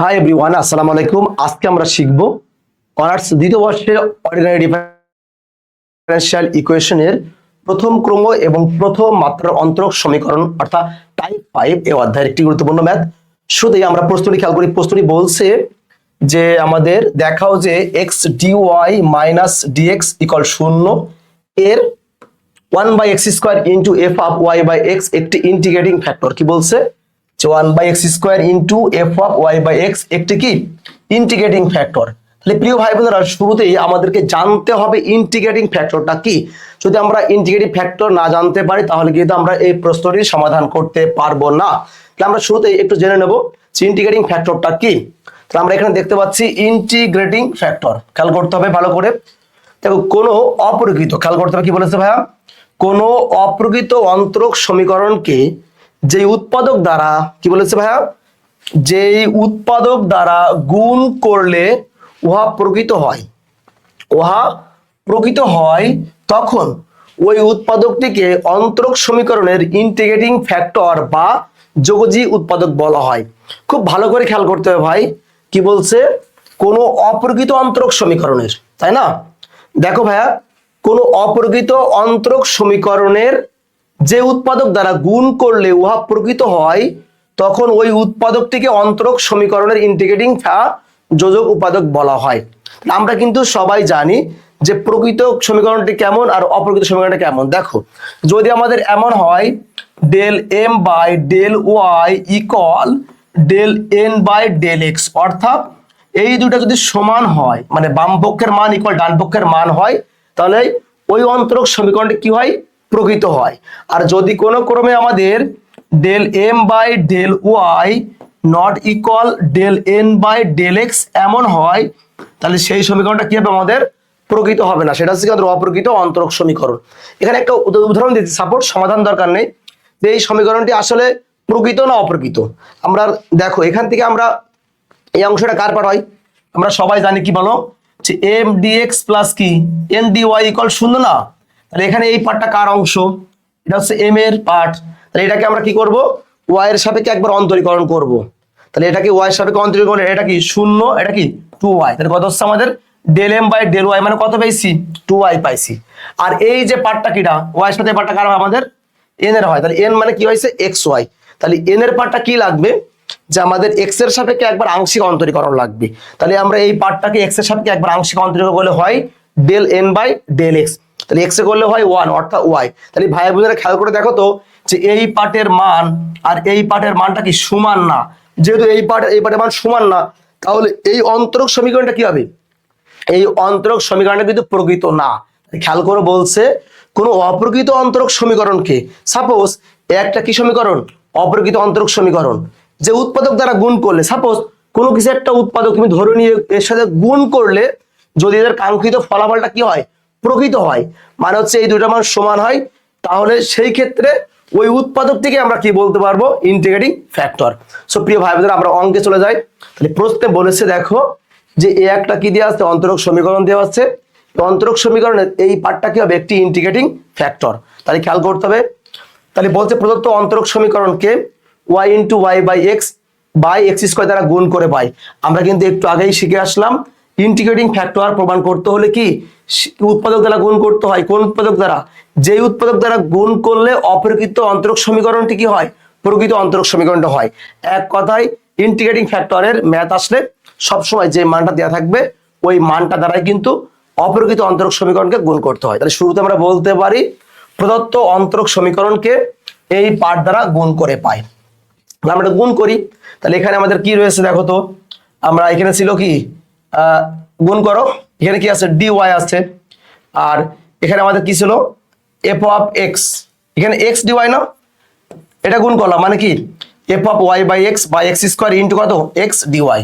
Hi everyone আসসালামু আলাইকুম। আজকে আমরা শিখব অনার্স দ্বিতীয় বর্ষের অর্ডিনারি ডিফারেন্সিয়াল ইকুয়েশনের প্রথম ক্রম এবং প্রথম মাত্রার অন্তরক সমীকরণ, অর্থাৎ টাইপ ফাইভ এই অধ্যায়ের একটি গুরুত্বপূর্ণ ম্যাথ শুধুই আমরা প্রশ্নটি খেয়াল করি। প্রশ্নটি বলছে যে আমাদের দেখাও যে x d y minus d x equal শূন্য এর one by x square into f of y by x একটি ইন্টিগ্রেটিং ফ্যাক্টর কি বলছে? One by x square into f of y by x একটি কি? Integrating factor. তাহলে প্রিয় ভাই বোনেরা, শুরুতেই আমাদেরকে জানতে হবে ইন্টিগ্রেটিং ফ্যাক্টরটা কি। যদি আমরা ইন্টিগ্রেটিং ফ্যাক্টর না জানতে পারি, তাহলে কিন্তু আমরা এই প্রশ্নটির সমাধান করতে পারব না। তাহলে আমরা শুরুতেই একটু জেনে নেব ইন্টিগ্রেটিং ফ্যাক্টরটা কি। তাহলে আমরা এখানে দেখতে পাচ্ছি ইন্টিগ্রেটিং ফ্যাক্টর। খেয়াল করতে হবে ভালো করে। দেখো, কোনো অপ্রকৃত, খেয়াল করতে হবে কি বলেছে ভাইয়া? কোনো অপ্রকৃত অন্তরক সমীকরণকে যে উৎপাদক দ্বারা, কি বলেছে ভাইয়া? যেই উৎপাদক দ্বারা গুণ করলে উহা প্রকৃত হয়। উহা প্রকৃত হয় তখন ওই উৎপাদকটিকে অন্তরক সমীকরণের ইন্টিগ্রেটিং ফ্যাক্টর বা যোগজি উৎপাদক বলা হয়। খুব ভালো করে খেয়াল করতে হবে ভাই, কি বলছে? কোনো অপ্রকৃত অন্তরক সমীকরণের, তাই না? দেখো ভাইয়া, কোনো অপ্রকৃত অন্তরক সমীকরণের যে উৎপাদক দ্বারা গুণ করলে উহা প্রকৃত হয়, তখন ওই উৎপাদকটিকে অন্তরক সমীকরণের ইন্টিগ্রেটিং যোজক উৎপাদক বলা হয়। আমরা কিন্তু সবাই জানি যে প্রকৃত সমীকরণটি কেমন আর অপ্রকৃত সমীকরণটা কেমন। দেখো, যদি আমাদের এমন হয় del m by del y equal del n by del x অর্থাৎ এই দুটো যদি সমান হয় মানে বাম পক্ষের মান ইকুয়াল ডান পক্ষের মান হয়, তাহলে ওই অন্তরক সমীকরণটি কি হয়? প্রকৃত হয়। আর যদি কোনো ক্রমে আমাদের del m by del y not equal del n by del x এমন হয়, তাহলে সেই সমীকরণটা কি হবে আমাদের? প্রকৃত হবে না। সেটা হচ্ছে অপ্রকৃত অন্তরক সমীকরণ। এখানে একটা উদাহরণ দিচ্ছি সাপোর্ট সমাধান দরকার নেই যে এই সমীকরণটি আসলে প্রকৃত না অপ্রকৃত। আমরা দেখো, এখান থেকে আমরা এই অংশটা কার পার হয় আমরা সবাই জানি কি বলো? যে এম ডি এক্স প্লাস কি? এন ডি ওয়াই ইকুয়াল শূন্য না? তাহলে এখানে এই পার্টটা কার অংশ? এটা হচ্ছে এম এর পার্ট তাহলে এটাকে আমরা কি করব? ওয়াই এর সাপেক্ষে একবার অন্তরীকরণ করব। তাহলে এটাকে ওয়াই এর সাপেক্ষে অন্তরীকরণ? এটা কি শূন্য? এটা কি টু ওয়াই তাহলে কত হচ্ছে আমাদের? Del m by del y মানে কত পাইছি? টু ওয়াই পাইছি। আর এই যে পার্টটা কিটা? ওয়াই এর সাথে পার্টটা কার আমাদের? এন এর হয়। তাহলে এন মানে কি হয়েছে? এক্স ওয়াই তাহলে এন এর পার্টটা কি লাগবে? যে আমাদের এক্সের সাপেক্ষে একবার আংশিক অন্তরীকরণ লাগবে। তাহলে আমরা এই পার্টটাকে এক্সের সাপেক্ষে একবার আংশিক অন্তরীকরণ করলে হয় del n by del x তাহলে এক্স করলে হয় ওয়ান অর্থাৎ ওয়াই তাহলে ভাই বোনেরা খেয়াল করে দেখো তো যে এই পার্টের মান আর এই পার্টের মানটা কি সমান না? যেহেতু এই পার্ট এই পার্টের মান সমান না, তাহলে এই অন্তরক সমীকরণটা কি হবে? এই অন্তরক সমীকরণটা কিন্তু প্রকৃত না। খেয়াল করে বলছে, কোনো অপ্রকৃত অন্তরক সমীকরণকে সাপোজ একটা কি সমীকরণ? অপ্রকৃত অন্তরক সমীকরণ। যে উৎপাদক দ্বারা গুণ করলে সাপোজ কোনো কিছু একটা উৎপাদক তুমি ধরে নিয়ে এর সাথে গুণ করলে, যদি এদের কাঙ্ক্ষিত ফলাফলটা কি হয়? প্রকৃত হয়। মানে হচ্ছে এই দুটো মান সমান হয়। তাহলে সেই ক্ষেত্রে ওই উৎপাদক থেকে আমরা কি বলতে পারব? ইন্টিগ্রেটিং ফ্যাক্টর সো প্রিয় ভাই বোনেরা আমরা অঙ্কে চলে যাই। তাহলে প্রশ্নে বলেছে, দেখো, যে এ একটা কি দেওয়া আছে? অন্তরক সমীকরণ দেওয়া আছে। অন্তরক সমীকরণের এই পার্টটা কি হবে? একটি ইন্টিগ্রেটিং ফ্যাক্টর তাহলে খেয়াল করতে হবে। তাহলে বলছে প্রদত্ত অন্তরক সমীকরণকে y into y by x by x square দ্বারা গুণ করে পাই আমরা কিন্তু একটু আগেই শিখে আসলাম। ইন্টিগ্রেটিং ফ্যাক্টর প্রমাণ করতে হলে কি? উৎপাদক দ্বারা গুণ করতে হয়। কোন উৎপাদক দ্বারা? যেই উৎপাদক দ্বারা গুণ করলে অপ্রকৃত অন্তরক সমীকরণটি কি হয়? প্রকৃত অন্তরক সমীকরণটা হয়। এক কথায় ইন্টিগ্রেটিং ফ্যাক্টরের ম্যাথ আসলে সবসময় যে মানটা দেওয়া থাকবে, ওই মানটা দ্বারাই কিন্তু অপ্রকৃত অন্তরক সমীকরণকে গুণ করতে হয়। তাহলে শুরুতে আমরা বলতে পারি, প্রদত্ত অন্তরক সমীকরণকে এই পাঠ দ্বারা গুণ করে পাই। আমরা গুণ করি। তাহলে এখানে আমাদের কি রয়েছে দেখো তো? আমরা এখানে ছিল কি? গুণ করো। এখানে কি আছে? ডি ওয়াই আছে। আর এখানে আমাদের কি ছিল? এফ অফ এক্স এখানে এক্স ডি ওয়াই না? এটা গুণ করলাম। মানে কি? F of y by x by x square into কত? X d y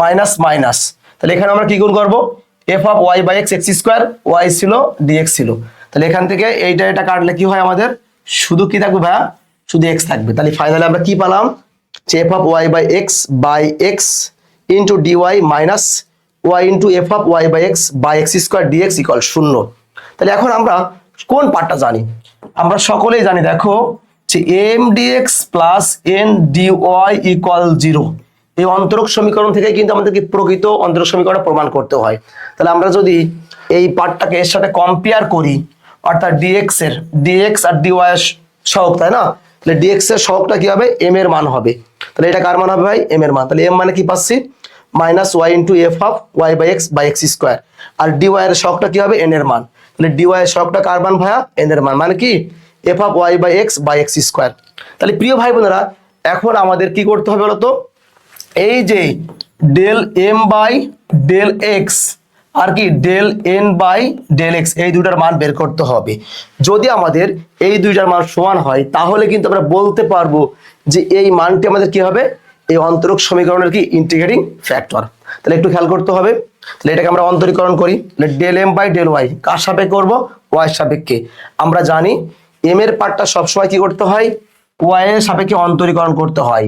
minus minus. তাহলে এখানে আমরা কি গুণ করব? F of y by x x square y ছিল ডিএক্স ছিল। তাহলে এখান থেকে এইটা, এটা কাটলে কি হয় আমাদের? শুধু কি থাকবে ভাইয়া? শুধু এক্স থাকবে। তাহলে ফাইনালি আমরা কি পেলাম? যে f of y by x by x into d y minus y into f of y by x by x square d x equal শূন্য। তাহলে এখন আমরা কোন পার্টটা জানি? আমরা সকলেই জানি, দেখো, যে m d x plus n d y equal zero এই অন্তরক সমীকরণ থেকে কিন্তু আমাদেরকে প্রকৃত অন্তরক সমীকরণ প্রমাণ করতে হয়। তাহলে আমরা যদি এই পার্টটাকে এর সাথে কম্পেয়ার করি, অর্থাৎ ডিএক্স এর ডিএক্স আর ডিওয়াই এর সহগ, তাই না? তাহলে ডিএক্স এর সহগটা কি হবে? এম এর মান হবে। তাহলে এটা কার মান হবে ভাই? এম এর মান। তাহলে এম মানে কি পাচ্ছি? Minus y into f of y by x by x square R d y এর সহগটা কি হবে? এন এর মান। তাহলে ডিওয়াই এর সহগটা কার মান ভাইয়া? এন এর মান। মানে কি? F of y by x by x square তাহলে প্রিয় ভাই বোনেরা, এখন আমাদের কি করতে হবে বলতো? এই যে del m by del x আর কি del n by del x এই দুইটার মান বের করতে হবে। যদি আমাদের এই দুইটার মান সমান হয়, তাহলে কিন্তু আমরা বলতে পারব যে এই মানটি আমাদের কি হবে? এই অন্তরক সমীকরণের কি ইন্টিগ্রেটিং ফ্যাক্টর তাহলে একটু খেয়াল করতে হবে। তাহলে এটাকে আমরা অন্তরীকরণ করি। তাহলে del m by del y কার সাপেক্ষে করব? ওয়াই সাপেক্ষে। আমরা জানি এম এর পার্টটা সবসময় কি করতে হয়? ওয়াই এর সাপেক্ষে অন্তরীকরণ করতে হয়।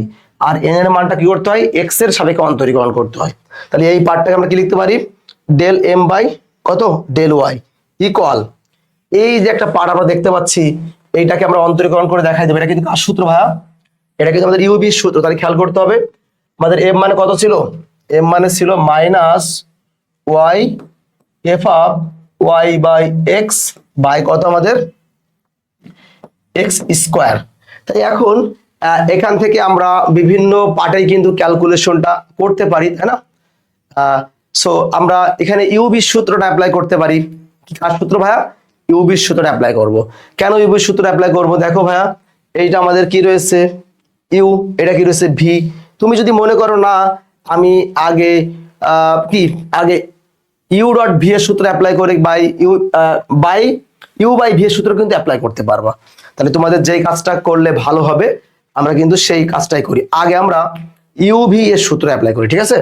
আর এন এর মানটা কি করতে হয়? এক্সের সাপেক্ষে অন্তরীকরণ করতে হয়। তাহলে এই পার্টটাকে আমরা কি লিখতে পারি? ডেল এম বাই কত? ডেল ওয়াই ইকুয়াল এই যে একটা পার্ট আমরা দেখতে পাচ্ছি, এইটাকে আমরা অন্তরীকরণ করে দেখাই দেবো। এটা কিন্তু কার সূত্র ভাইয়া? এটা কিন্তু আমাদের ইউবি সূত্র, তাহলে খেয়াল করতে হবে। আমাদের এম মানে কত ছিল? এম মানে ছিল minus y f of y by x by কত আমাদের? এক্স স্কোয়ার তাই এখন এখান থেকে আমরা বিভিন্ন পার্টেই কিন্তু ক্যালকুলেশনটা করতে পারি, তাই না? সো আমরা এখানে ইউবি সূত্রটা অ্যাপ্লাই করতে পারি। কি কার সূত্র ভাইয়া? ইউবির সূত্রটা অ্যাপ্লাই করব। কেন ইউবির সূত্র অ্যাপ্লাই করব? দেখো ভাইয়া, এইটা আমাদের কি রয়েছে? ইউ, এটা কি রয়েছে ভি? তুমি যদি মনে করো না, আমি আগে কি, আগে ইউ ডট ভি এর সূত্র অ্যাপ্লাই করে by u by u by v এর সূত্র কিন্তু অ্যাপ্লাই করতে পারবা। তাহলে তোমাদের যেই কাজটা করলে ভালো হবে, আমরা কিন্তু সেই কাজটাই করি। আগে আমরা ইউ ভি এর সূত্র অ্যাপ্লাই করি, ঠিক আছে?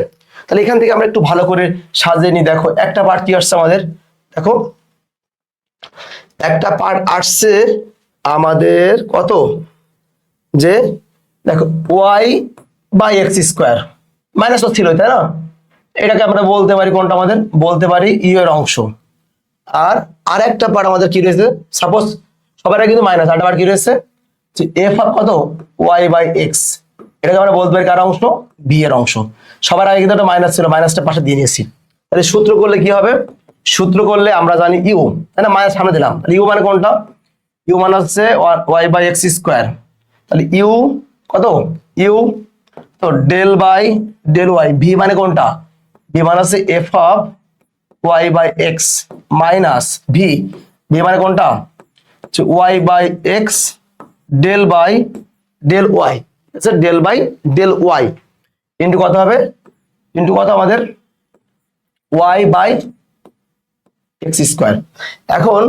তাহলে এখান থেকে আমরা একটু ভালো করে সাজিয়ে নিই। দেখো, একটা পার্ট কি আসছে আমাদের? দেখো, একটা পার্ট আসছে আমাদের কত? যে দেখো y by x square minus ছিল তাই না? এটাকে আমরা বলতে পারি কোনটা আমাদের? বলতে পারি ইউ এর অংশ। আর আরেকটা পার্ট আমাদের কি রয়েছে? সাপোজ সবার কিন্তু মাইনাস আরেকটা পার্ট কি রয়েছে? এফ কত? ওয়াই বাই এক্স এটাকে আমরা বলতে পারি কার অংশ? বি এর অংশ। সবার আগে কিন্তু একটা মাইনাস ছিল মাইনাসটা পাশে দিয়ে নিয়েছি। তাহলে সূত্র করলে কি হবে? সূত্র করলে আমরা জানি ইউ তাই না? মাইনাস সামনে দিলাম। তাহলে ইউ মানে কোনটা? ইউ মানে হচ্ছে ওয়াই বাই এক্স স্কোয়ার তাহলে ইউ কত? ইউ তো del by del y v মানে কোনটা? ভি মানে হচ্ছে f of y by x minus v v মানে কোনটা? Y by x del by del y del by del y into কত হবে? ইন্টু কত আমাদের? ওয়াই বাই এক্স স্কোয়ার এখন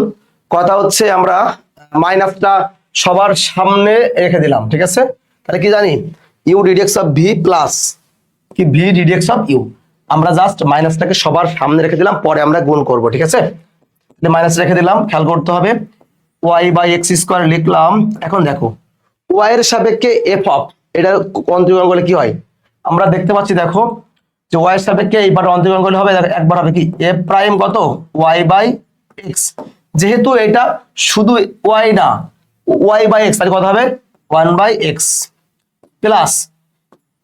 কথা হচ্ছে আমরা মাইনাসটা সবার সামনে রেখে দিলাম, ঠিক আছে? তাহলে কি জানি? U d d x of v plus কি v d d x of u আমরা জাস্ট মাইনাসটাকে সবার সামনে রেখে দিলাম, পরে আমরা গুণ করব, ঠিক আছে? মাইনাস রেখে দিলাম, খেয়াল করতে হবে। ওয়াই বাই এক্স স্কোয়ার লিখলাম, এখন দেখো ওয়াই এর সাপেক্ষে এফ অফ এটা অন্তরীকরণ করলে কি হয়? আমরা দেখতে পাচ্ছি, দেখো, যে ওয়াই এর সাপেক্ষে এইবার অন্তরীকরণ করলে হবে? একবার হবে কি? এফ প্রাইম কত? ওয়াই বাই এক্স যেহেতু এটা শুধু ওয়াই না ওয়াই বাই এক্স তাহলে কত হবে? One by X plus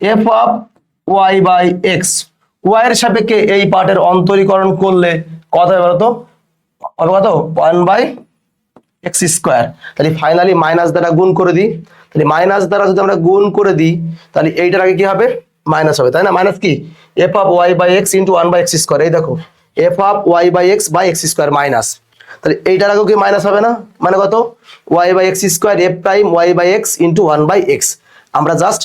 F of Y by X Y এর সাপেক্ষে এই পার্টের অন্তরীকরণ করলে কত হবে বলতো? হবে কত? ওয়ান বাই এক্স স্কোয়ার তাহলে ফাইনালি মাইনাস দ্বারা গুণ করে দিই। তাহলে মাইনাস দ্বারা যদি আমরা গুণ করে দিই, তাহলে এইটার আগে কি হবে? মাইনাস হবে, তাই না? মাইনাস কি? F of Y by X into one by X square এই দেখো F of Y by X by X square minus তাহলে এইটার আগেও কি মাইনাস হবে না? মানে কত? Y by X square F prime Y by X into one by X আমরা জাস্ট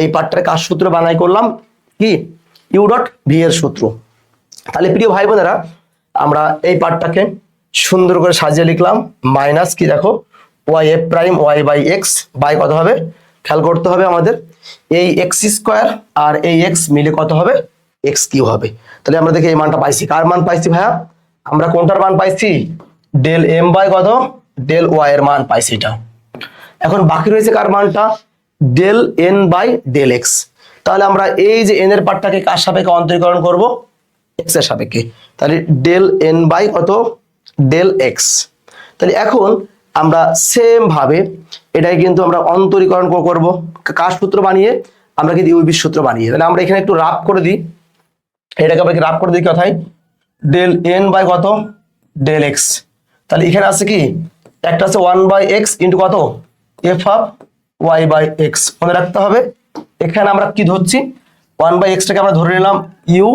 এই পার্টটার কাজ সূত্র বানাই করলাম? কি? ইউ ডট ভি এর সূত্র। তাহলে প্রিয় ভাই বোনেরা, আমরা এই পার্টটাকে সুন্দর করে সাজিয়ে লিখলাম। মাইনাস কি দেখো? Y F prime Y by X by কত হবে? খেয়াল করতে হবে আমাদের। এই এক্স স্কোয়ার আর এই এক্স মিলে কত হবে? এক্স কিউ হবে। তাহলে আমরা দেখি এই মানটা পাইছি। কার মান পাইছি ভাইয়া? আমরা কোনটার মান পাইছি? ডেল এম বাই কত? ডেল ওয়াই এর মান পাইছি এটা। এখন বাকি রয়েছে কার মানটা? Del N by del X তাহলে আমরা এই যে এন এর পার্টটাকে কার সাপেক্ষে অন্তরীকরণ করব? এক্সের সাপেক্ষে। তাহলে ডেল এন বাই কত? ডেল এক্স তাহলে এখন আমরা সেম ভাবে এটাই কিন্তু আমরা অন্তরীকরণ করব। কার সূত্র বানিয়ে? আমরা কিন্তু ইউবির সূত্র বানিয়ে। তাহলে আমরা এখানে একটু রাফ করে দিই। এটাকে আমরা রাফ করে দিই কথায়? ডেল এন বাই কত? ডেল এক্স তাহলে এখানে আছে কি? একটা আছে ওয়ান বাই এক্স ইন্টু কত? F of Y by X মনে রাখতে হবে। এখানে আমরা কি ধরছি? ওয়ান বাই এক্সটাকে আমরা ধরে নিলাম ইউ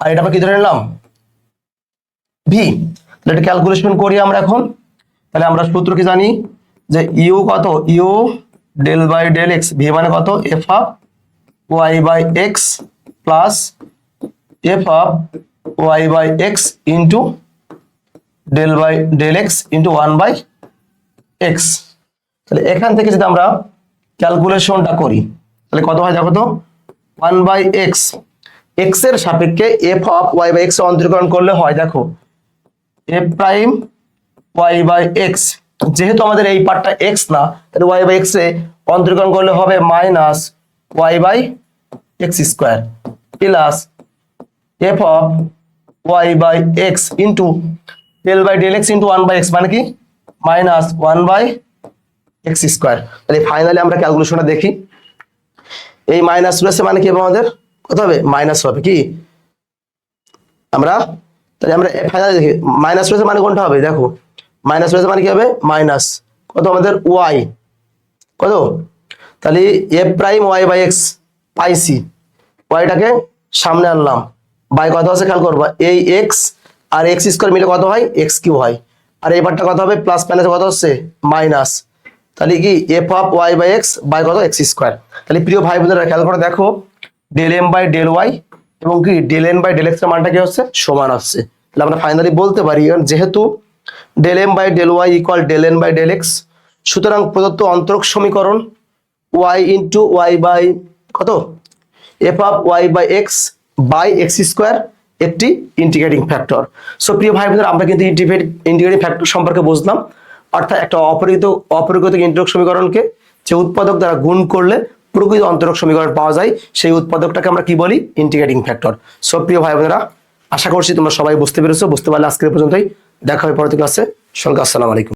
আর এটা আমরা কি ধরে নিলাম? ভি তাহলে এটা ক্যালকুলেশন করি আমরা এখন। তাহলে আমরা সূত্র কি জানি? যে ইউ কত? U del by del X V মানে কত? F of Y by X plus F of Y by X into del by del X into one by X তাহলে এখান থেকে যদি আমরা ক্যালকুলেশনটা করি। তাহলে কত হয় দেখো তো? ওয়ান বাই এক্স এক্সের সাপেক্ষে f of y by x অন্তরীকরণ করলে হয় দেখো f prime y by x যেহেতু আমাদের এই পার্টটা এক্স না, তাহলে ওয়াই বাই এক্স এ অন্তরীকরণ করলে হবে minus Y by X square plus F of Y by X into del by del X into one by X মানে কি? Minus one by X square তাহলে ফাইনালি আমরা ক্যালকুলেশনটা দেখি। এই মাইনাস রয়েছে মানে কি হবে আমাদের? কত হবে? মাইনাস হবে কি? আমরা, তাহলে আমরা ফাইনালি দেখি মাইনাস রয়েছে মানে কোনটা হবে? দেখো মাইনাস রয়েছে মানে কি হবে? মাইনাস কত আমাদের? ওয়াই কত? তাহলে F prime Y by X পাইসি ওয়াইটাকে সামনে আনলাম। বাই কত আছে? খেয়াল করবা। এই এক্স আর এক্স স্কোয়ার মিলে কত হয়? এক্স কিউ হয়। আর এই পার্টটা কত হবে? প্লাস মাইনাস কত হচ্ছে? মাইনাস তাহলে কি F of Y by X by কত? এক্স স্কোয়ার তাহলে প্রিয় ভাই বোনেরা, খেয়াল করে দেখো del M by del Y এবং কি ডেল এন বাই ডেল এক্সের মানটা কি হচ্ছে? সমান হচ্ছে। তাহলে আমরা ফাইনালি বলতে পারি যেহেতু del M by del Y equal del N by del X সুতরাং প্রদত্ত অন্তরক সমীকরণ ওয়াই ইন্টু ওয়াই বাই কত? F of Y by X by X square একটি ইন্টিগ্রেটিং ফ্যাক্টর সো প্রিয় ভাই বোনেরা, আমরা কিন্তু ইন্টিগ্রেটিং ফ্যাক্টর সম্পর্কে বুঝলাম। অর্থাৎ একটা অপরিহিত অপরিগত ইন্টরক সমীকরণকে যে উৎপাদক দ্বারা গুণ করলে প্রকৃত অন্তরক সমীকরণ পাওয়া যায়, সেই উৎপাদকটাকে আমরা কি বলি? ইন্টিগ্রেটিং ফ্যাক্টর সো প্রিয় ভাই বোনেরা, আশা করছি তোমরা সবাই বুঝতে পেরেছ, বুঝতে পারলে আজকের পর্যন্তই। দেখা হবে পরবর্তী ক্লাসে সঙ্গে আসসালামু আলাইকুম।